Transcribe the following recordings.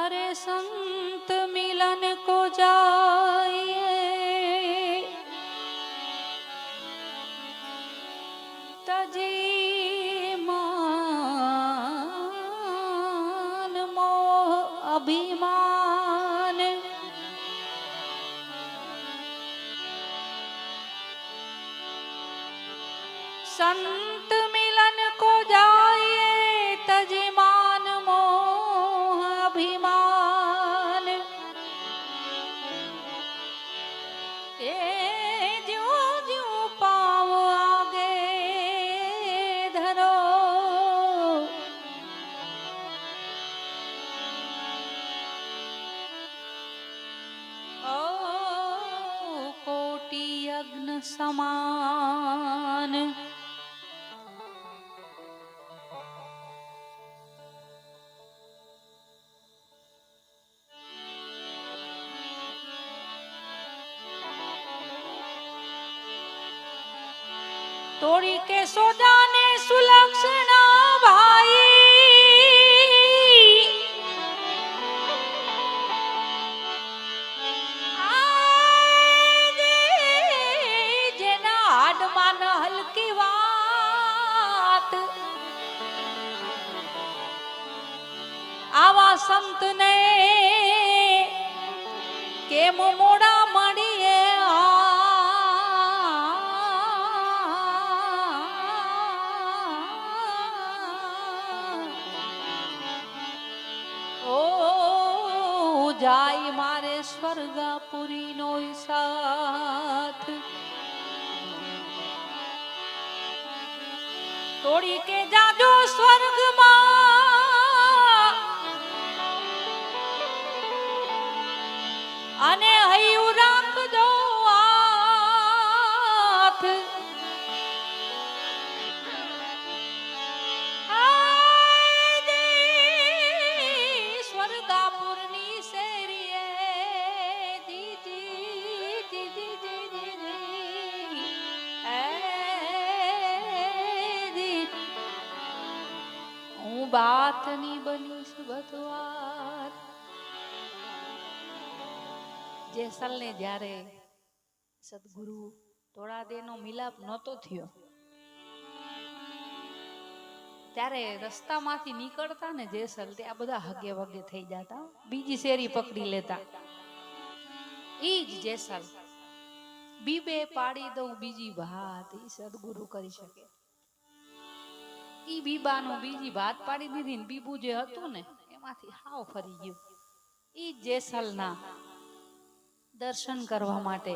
अरे संत मिलन को जाइए સમાન. તોડી કે સોદાને સુલક્ષણ સંતને કેમ મોડા મળીએ ઓ જાય મારે સ્વર્ગપુરી નો સાથ. તોડી કે જાજો સ્વર્ગમાં બાતની બનીશ બધવાર જેસલને જ્યારે સદગુરુ તોળાદેનો મિલાપ નહોતો થયો, ત્યારે રસ્તામાંથી નીકળતા ને જેસલ ત્યાં બધા હગે વગે થઈ જતા, બીજી શેરી પકડી લેતા. ઈ જ જેસલ, બીબે પાડી દઉં બીજી વાત ઈ સદગુરુ કરી શકે. ઈ બીબાનું બીજી ભાત પાડી દીધી ને બીબુ જે હતું ને, એમાંથી હાવ ફરી ગયું. ઈ જેસલના દર્શન કરવા માટે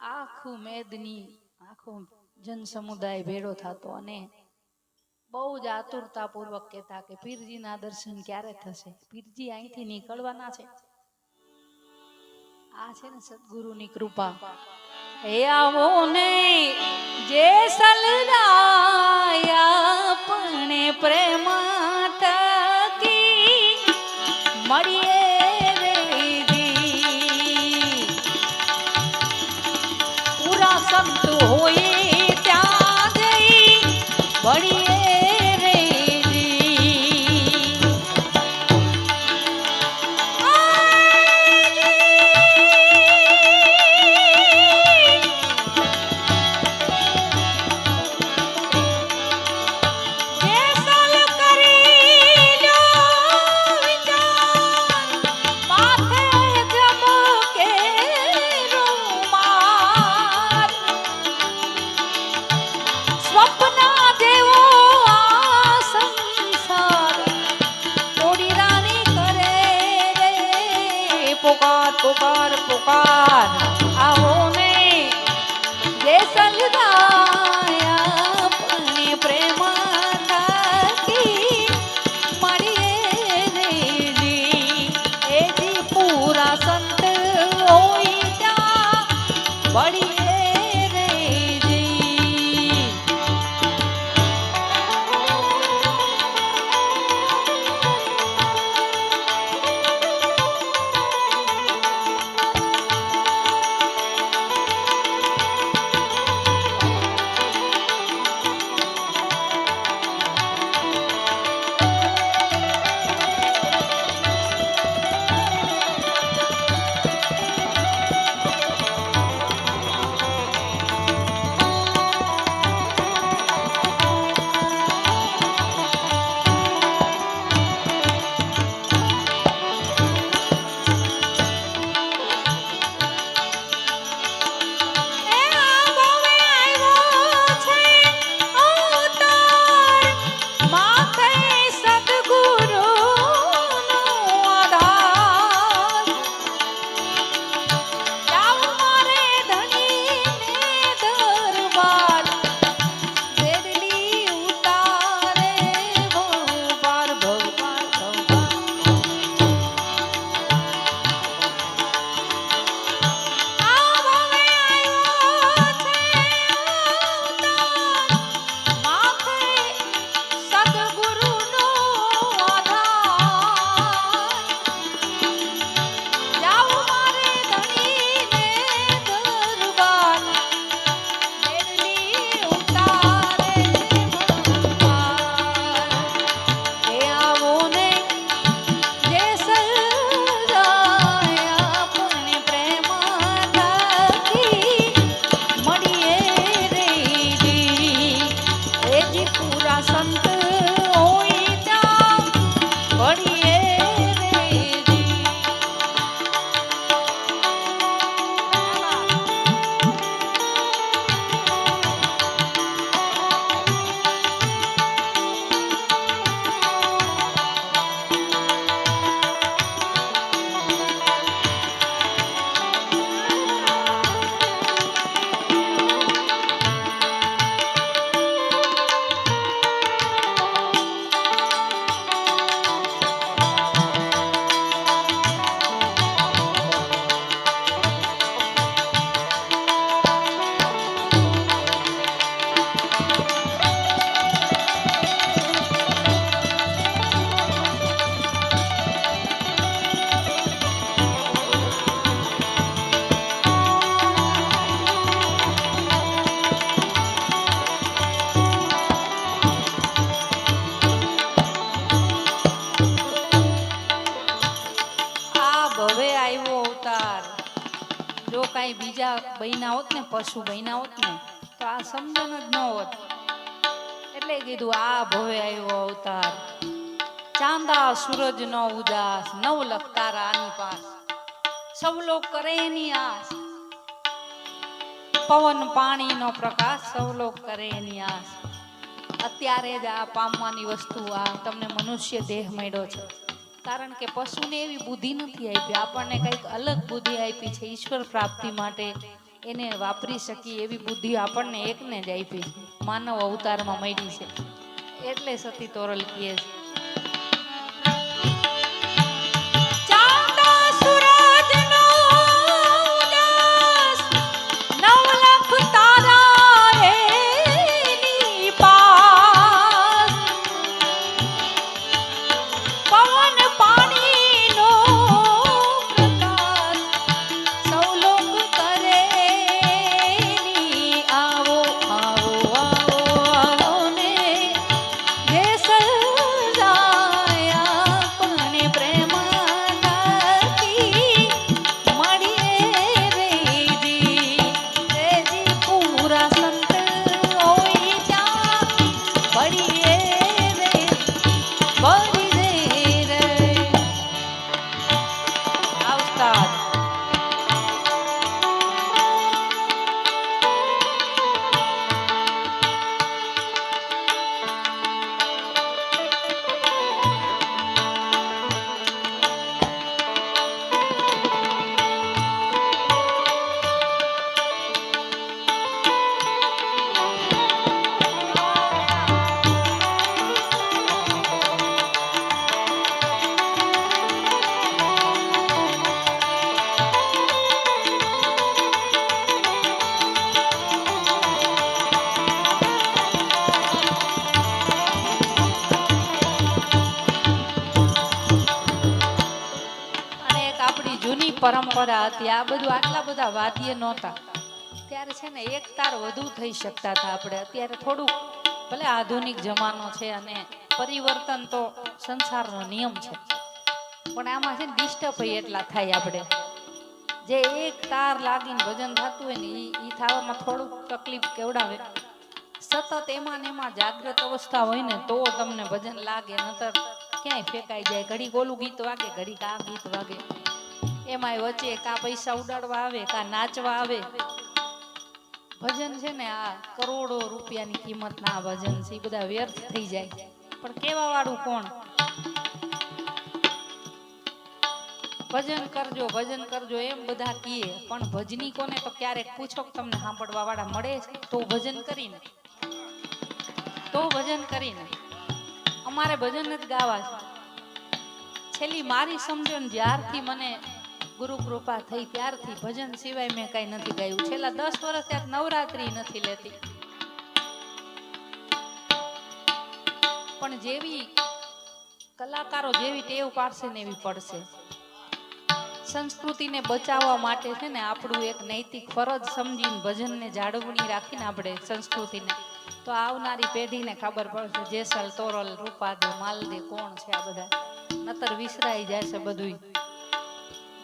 આખું મેદની, આખો જન સમુદાય ભેળો થતો અને બહુ જ આતુરતાપૂર્વક કહેતા કે પીરજીના દર્શન ક્યારે થશે? પીરજી અહીંથી નીકળવાના છે. આ છે ને સદગુરુની કૃપા. હે આવો ને જે સલરાયા પણ પ્રેમ થકી મળીએ. પૂરા સંત હોય ત્યાં જઈ મળીએ પુકાર પુકાર પુકાર ચાંદા સૂરજ નો ઉદાસ, નવ લખ રાની પાસ. સૌ લોક કરે એની આસ. પવન પાણી નો પ્રકાશ સૌ લોક કરે એની આસ. અત્યારે જ આ પામવાની વસ્તુ, આ તમને મનુષ્ય દેહ મળ્યો છે. કારણ કે પશુને એવી બુદ્ધિ નથી આપી. આપણને કંઈક અલગ બુદ્ધિ આપી છે, ઈશ્વર પ્રાપ્તિ માટે. એને વાપરી શકીએ એવી બુદ્ધિ આપણને એકને જ આપી છે. માનવ અવતારમાં મળી છે. એટલે સતી તોરલ કહે છે. પરંપરા હતી. આ બધું આટલા બધા વાદ્ય નહોતા. ત્યારે છે ને એક તાર વધુ થઈ શકતા હતા આપણે. અત્યારે થોડુંક ભલે આધુનિક જમાનો છે અને પરિવર્તન તો સંસારનો નિયમ છે. પણ આમાં છે ને ડિસ્ટર્બ એટલા થાય આપણે. જે એક તાર લાગીને ભજન થતું હોય ને એ થવામાં થોડુંક તકલીફ કેવડાવે. સતત એમાં ને એમાં જાગ્રત અવસ્થા હોય ને તો તમને ભજન લાગે, નતર ક્યાંય ફેંકાઈ જાય. ઘડી ગોલું ગીત વાગે ઘડી આ ગીત વાગે. એમાંય વચ્ચે કા પૈસા ઉડાડવા આવે, કા નાચવા આવે. ભજન છે ને આ કરોડો રૂપિયાની કિંમતના ભજન છે એ બધા વ્યર્થ થઈ જાય. પણ કેવા વાળું કોણ? ભજન કરજો ભજન કરજો, એમ બધા કીએ. પણ ભજની કોને તો ક્યારેક પૂછો તમને સાંભળવા વાળા મળે છે? તો ભજન કરીને. તો ભજન કરીને. અમારે ભજન જ ગાવા છે. છેલ્લી મારી સમજણ જ્યારથી મને ગુરુ કૃપા થઈ ત્યારથી. ભજન સિવાય મેં કઈ નથી ગાયું. છેલ્લા દસ વર્ષ ત્યાં નવરાત્રી નથી લેતી. પણ જેવી કલાકારો જેવી ટેવ પાડશે ને એવી પડશે. સંસ્કૃતિને બચાવવા માટે છે ને આપણું એક નૈતિક ફરજ સમજીને ભજનને જાળવણી રાખીને આપણે સંસ્કૃતિને. તો આવનારી પેઢીને ખબર પડશે જેસલ, તોરલ, રૂપાદે, માલદે કોણ છે આ બધા. નતર વિસરાઈ જશે બધુંય.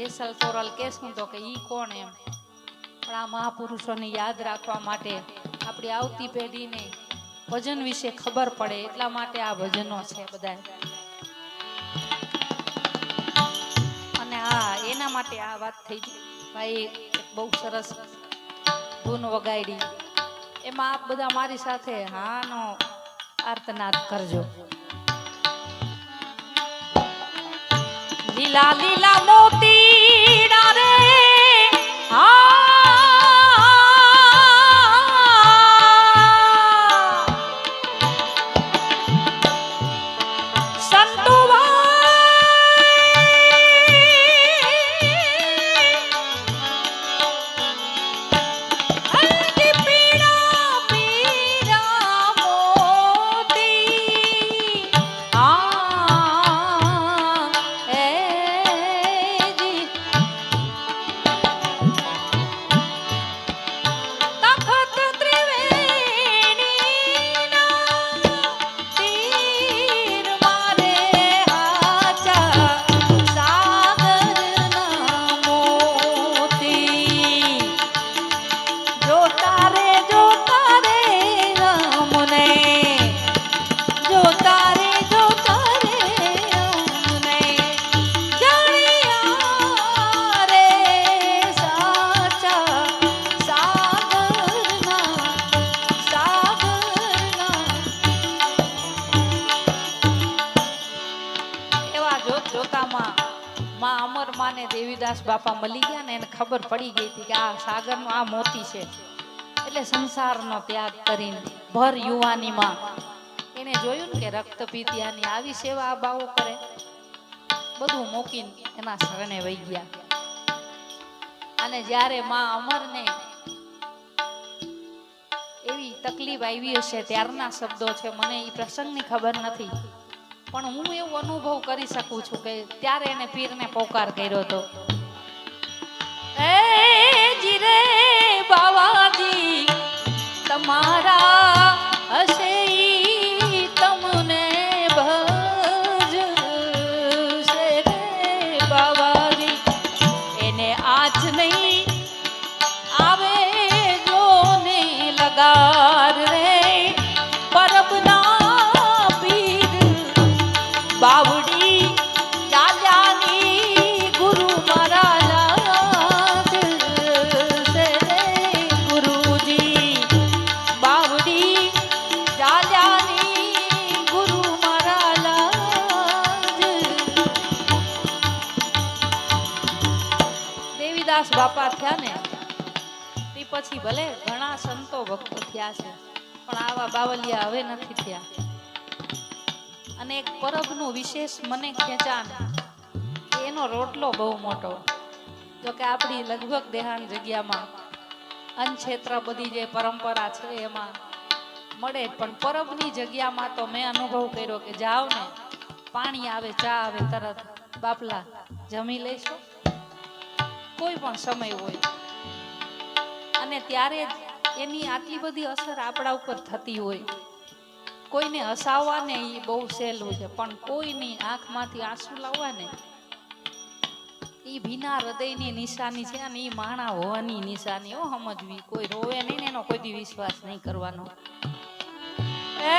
જેસલ તોરલ કેશું તો કે ઈ કોણ એમ? પણ આ મહાપુરુષોને યાદ રાખવા માટે આપણી આવતી પેઢીને ભજન વિશે ખબર પડે, એટલા માટે આ ભજનો છે બધા અને આ એના માટે આ વાત થઈ ગઈ. ભાઈ બહુ સરસ ધૂન વગાડી. એમાં આપ બધા મારી સાથે હાનો આર્તનાદ કરજો. লীলা লীলা মতিরা બાપાને દેવીદાસ બાપા મળી ગયા ને એને ખબર પડી ગઈ હતી કે આ સાગરનો આ મોતી છે. એટલે સંસારનો ત્યાગ કરીને ભર યુવાનીમાં એને જોયું ને કે રક્તપીતિયાની આવી સેવા આ બાવો કરે. બધું મૂકીને એના શરણે વહી ગયા. અને જ્યારે માં અમરને એવી તકલીફ આવી હશે, ત્યારના શબ્દો છે, મને એ પ્રસંગની ખબર નથી. પણ હું એવો અનુભવ કરી શકું છું કે ત્યારે એને પીરને પોકાર કર્યો હતો એ જીરે બાવાજી, તમારા હશે પછી ભલે ઘણા સંતો ભક્તો થયા છે, પણ આવા બાવલિયા હવે નથી થયા. અને એક પરબનું વિશેષ મને ખેંચાણ, એનો રોટલો બહુ મોટો. જો કે આપણી લગભગ દેહાન જગ્યામાં અનક્ષેત્ર બધી જે પરંપરા છે એમાં મળે પણ પરબની જગ્યામાં તો મેં અનુભવ કર્યો કે જાઓ ને, પાણી આવે, ચા આવે, તરત બાપલા જમી લઈશું કોઈ પણ સમય હોય. અને ત્યારે જ એની આટલી બધી અસર આપણા ઉપર થતી હોય. કોઈને હસાવવાને એ બહુ સહેલું છે, પણ કોઈની આંખમાંથી આંસુ લાવવાને એ ભીના હૃદયની નિશાની છે અને એ માણા હોવાની નિશાની. હો, સમજવી, કોઈ રોવે નહીં ને એનો કોઈ દી વિશ્વાસ નહીં કરવાનો. એ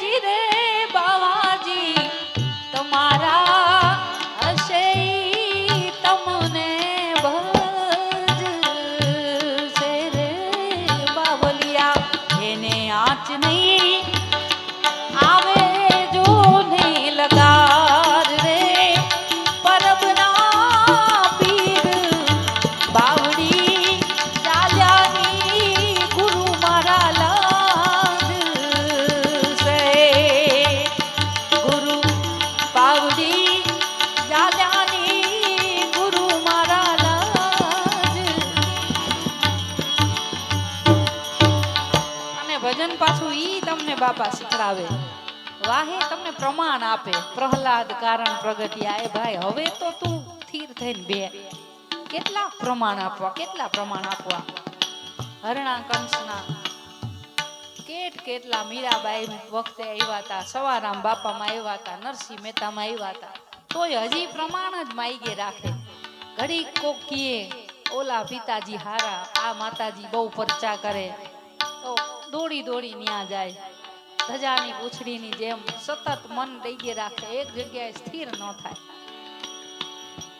જીરે બાવાજી, તમારા બાપા શીખડાવે. વાહે તમને પ્રમાણ આપે. પ્રહલાદ કારણ પ્રગટ્યા એ ભાઈ, હવે તો તું સ્થિર થઈને બે. કેટલા પ્રમાણ આપવા, કેટલા પ્રમાણ આપવા? હરણા કંસના કેટ કેટલા મીરાબાઈ વખતે આવ્યા હતા, સવારામ બાપામાં આવ્યા હતા, નરસિંહ મહેતામાં આવ્યા હતા. તોય હજી પ્રમાણ જ માઈગે રાખે. ઘડી કોકીએ ઓલા પિતાજી હારા, આ માતાજી બહુ પરચા કરે. તો દોડી દોડી ન્યા જાય. ધજાની પૂછડીની જેમ સતત મન ડઈએ રાખે એક જગ્યાએ સ્થિર ન થાય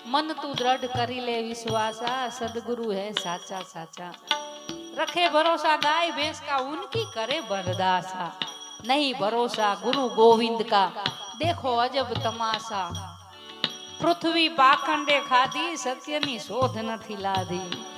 મન તું દ્રઢ કરી લે વિશ્વાસા સદગુરુ હે સાચા સાચા રખે ભરોસા ગાય ભેંસ કા ઉનકી કરે બરદાસા નહીં ભરોસા ગુરુ ગોવિંદ કા દેખો અજબ તમાશા પૃથ્વી પાખંડે ખાધી સત્યની શોધ નથી લાધી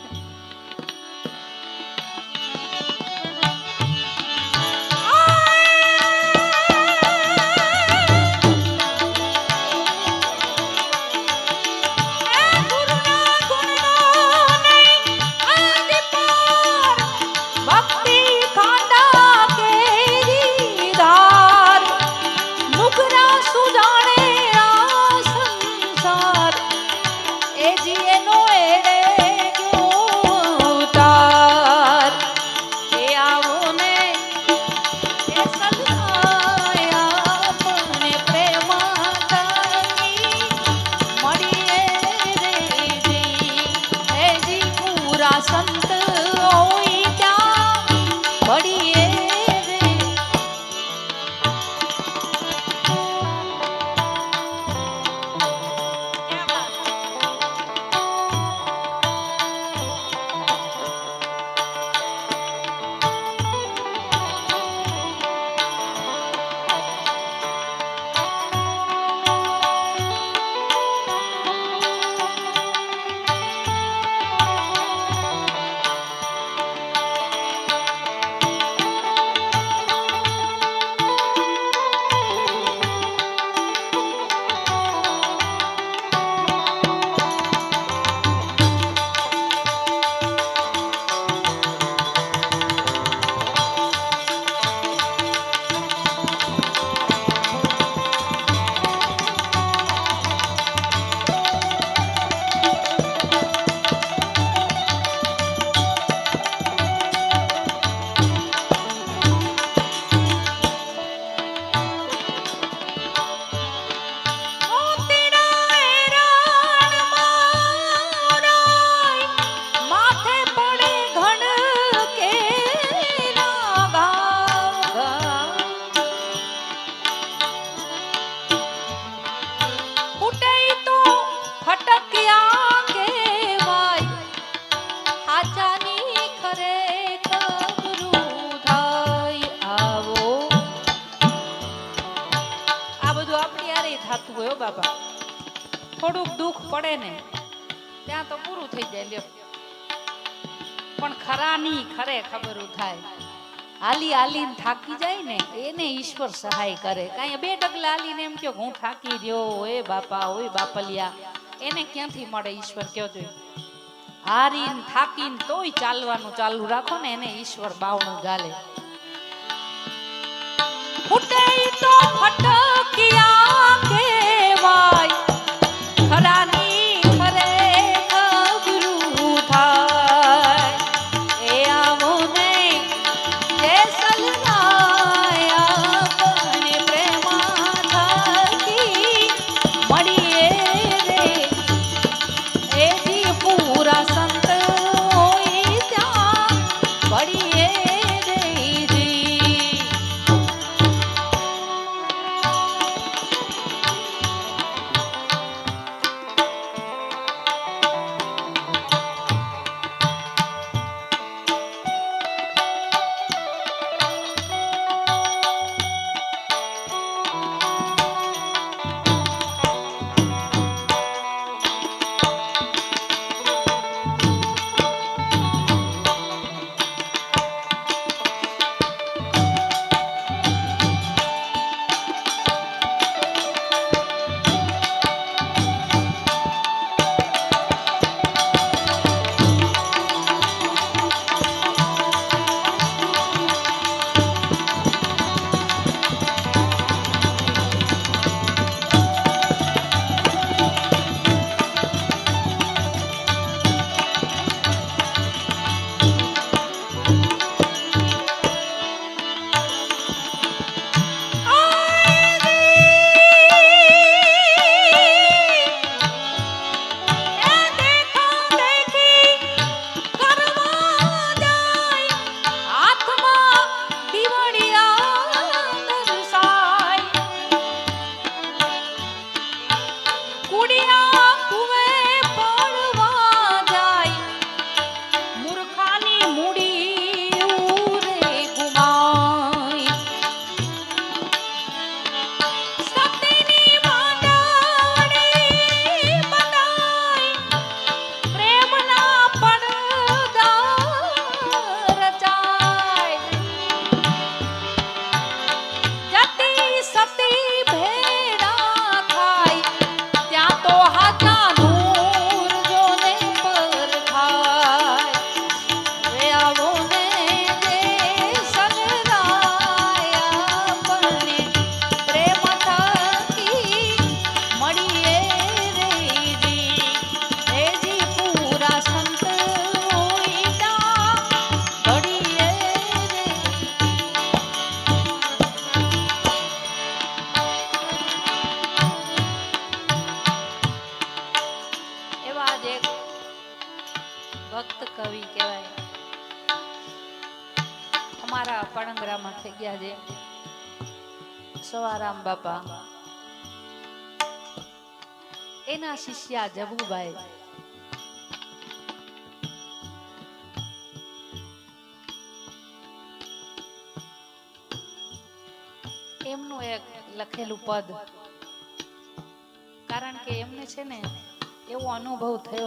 ઈશ્વર સહાય કરે. કાંઈ બે ડગલા હાલીને એમ કહો, હું થાકી રહ્યો એ બાપા ઓય બાપલિયા. એને ક્યાંથી મળે ઈશ્વર કયો જોઈએ હારીને, થાકીને તોય ચાલવાનું ચાલુ રાખો ને એને ઈશ્વર બાવણું ગાલે. ફૂટે તો ફટકિયા શિષ્યા જબુભાઈ એમનું એક લખેલું પદ. કારણ કે એમને છે ને એવો અનુભવ થયો.